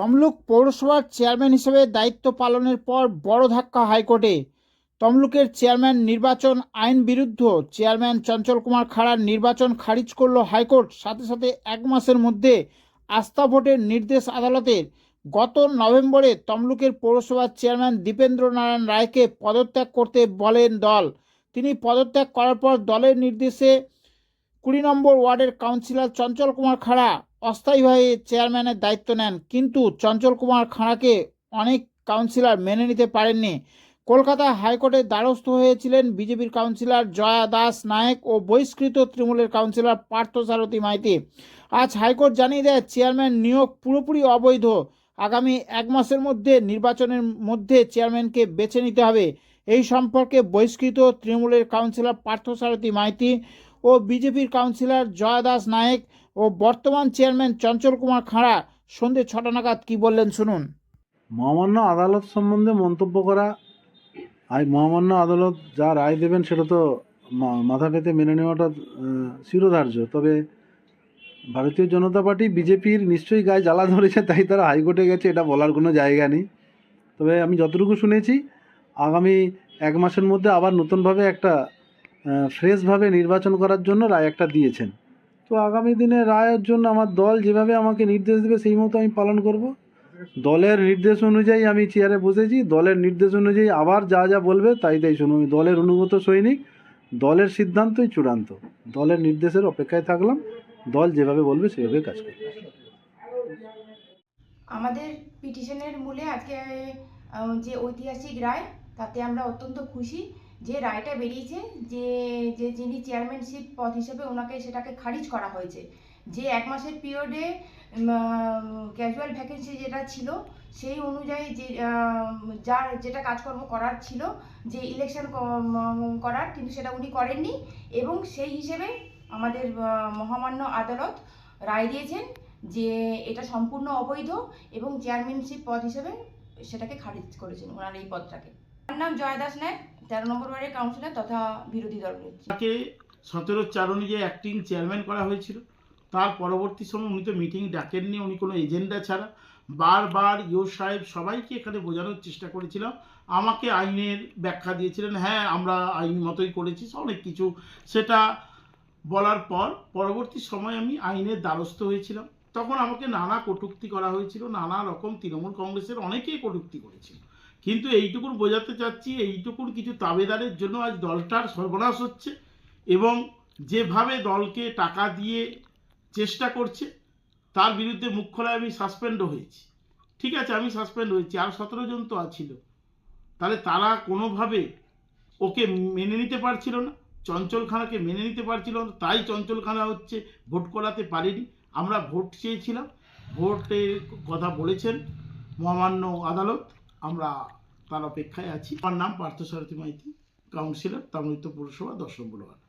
তমলুক পৌরসভার চেয়ারম্যান হিসেবে দায়িত্ব পালনের পর বড় ধাক্কা হাইকোর্টে। তমলুকের চেয়ারম্যান নির্বাচন আইন বিরুদ্ধ চেয়ারম্যান চঞ্চল কুমার খাড়ার নির্বাচন খারিজ করল হাইকোর্ট। সাথে সাথে এক মাসের মধ্যে আস্থা ভোটের নির্দেশ আদালতের গত নভেম্বরে তমলুকের পৌরসভার চেয়ারম্যান দীপেন্দ্র নারায়ণ রায়কে পদত্যাগ করতে বলেন দল। তিনি পদত্যাগ করার পর দলের নির্দেশে কুড়ি নম্বর ওয়ার্ডের কাউন্সিলর চঞ্চল কুমার খাড়া অস্থায়ীভাবে চেয়ারম্যানের দায়িত্ব নেন, কিন্তু চঞ্চল কুমার খাঁড়াকে অনেক কাউন্সিলর মেনে নিতে পারেননি। কলকাতা হাইকোর্টের দ্বারস্থ হয়েছিলেন বিজেপির কাউন্সিলর জয়া দাস নায়েক ও বহিষ্কৃত তৃণমূলের কাউন্সিলর পার্থসারথী মাইতি। আজ হাইকোর্ট জানিয়ে দেয়, চেয়ারম্যান নিয়োগ পুরোপুরি অবৈধ। আগামী এক মাসের মধ্যে নির্বাচনের মধ্যে চেয়ারম্যানকে বেছে নিতে হবে। এই সম্পর্কে বহিষ্কৃত তৃণমূলের কাউন্সিলর পার্থসারথী মাইতি ও বিজেপির কাউন্সিলর জয়া দাস নায়েক ও বর্তমান চেয়ারম্যান চঞ্চল কুমার খাঁড়া সন্ধে ছটা নাগাদ কি বললেন শুনুন। মহামান্য আদালত সম্বন্ধে মন্তব্য করা, আই মহামান্য আদালত যা রায় দেবেন সেটা তো মাথা পেতে মেনে নেওয়াটা শিরোধার্য। তবে ভারতীয় জনতা পার্টি বিজেপির নিশ্চয়ই গায়ে জ্বালা ধরেছে, তাই তারা হাইকোর্টে গেছে, এটা বলার কোনো জায়গা নেই। তবে আমি যতটুকু শুনেছি, আগামী এক মাসের মধ্যে আবার নতুনভাবে একটা ফ্রেশভাবে নির্বাচন করার জন্য রায় একটা দিয়েছেন। তো আগামী দিনে রায়ের জন্য আমার দল যেভাবে আমাকে নির্দেশ দেবে, সেই মতো আমি পালন করব। দলের নির্দেশ অনুযায়ী আমি চেয়ারে বসেছি। দলের নির্দেশ অনুযায়ী আবার যা যা বলবে তাই তাই শুনুন। আমি দলের অনুগত সৈনিক, দলের সিদ্ধান্তই চূড়ান্ত। দলের নির্দেশের অপেক্ষায় থাকলাম। দল যেভাবে বলবে সেভাবে কাজ করবে। আমাদের পিটিশনের মূলে আজকে যে ঐতিহাসিক রায়, তাতে আমরা অত্যন্ত খুশি। যে রায়টা বেরিয়েছে যে যে যিনি চেয়ারম্যানশিপ পদ হিসেবে ওনাকে সেটাকে খারিজ করা হয়েছে, যে এক মাসের পিরিয়ডে ক্যাজুয়াল ভ্যাকেন্সি যেটা ছিল, সেই অনুযায়ী যে যার যেটা কাজকর্ম করার ছিল, যে ইলেকশন করার, কিন্তু সেটা উনি করেননি এবং সেই হিসেবে আমাদের মহামান্য আদালত রায় দিয়েছেন যে এটা সম্পূর্ণ অবৈধ এবং চেয়ারম্যানশিপ পদ হিসেবে সেটাকে খারিজ করেছেন ওনার এই পদটাকে। আমার নাম জয় দাস নায়ক। তেরো নম্বর ওয়ার্ডের কাউন্সিলর তথা বিরোধী দল তাকে সতেরো চার অনুযায়ী অ্যাক্টিং চেয়ারম্যান করা হয়েছিল, তার পরবর্তী সময় উনি তো মিটিং ডাকেননি, উনি কোনো এজেন্ডা ছাড়া। বারবার ইও সাহেব সবাইকে এখানে বোঝানোর চেষ্টা করেছিলাম। আমাকে আইনের ব্যাখ্যা দিয়েছিলেন হ্যাঁ আমরা আইন মতোই করেছি, অনেক কিছু। সেটা বলার পর পরবর্তী সময় আমি আইনের দ্বারস্থ হয়েছিলাম। তখন আমাকে নানা কটূক্তি করা হয়েছিল, নানা রকম তৃণমূল কংগ্রেসের অনেকেই কটূক্তি করেছিল। কিন্তু এইটুকুন বোঝাতে চাচ্ছি এইটুকুন কিছু তাবেদারের জন্য আজ দলটার সর্বনাশ হচ্ছে এবং যেভাবে দলকে টাকা দিয়ে চেষ্টা করছে, তার বিরুদ্ধে মুখ খোলায় আমি সাসপেন্ডও হয়েছি। ঠিক আছে, আমি সাসপেন্ড হয়েছি, আর সতেরো জন তো আছিল। তাহলে তারা কোনোভাবে ওকে মেনে নিতে পারছিল না, চঞ্চলখানাকে মেনে নিতে পারছিল না, তাই চঞ্চলখানা হচ্ছে ভোট করাতে পারেনি। আমরা ভোট চেয়েছিলাম, ভোটের কথা বলেছেন মহামান্য আদালত। আমরা তার অপেক্ষায় আছি। আমার নাম পার্থ সারথী মাইতি, কাউন্সিলর তামৃত্য পৌরসভা দশ নম্বর ওয়ার্ড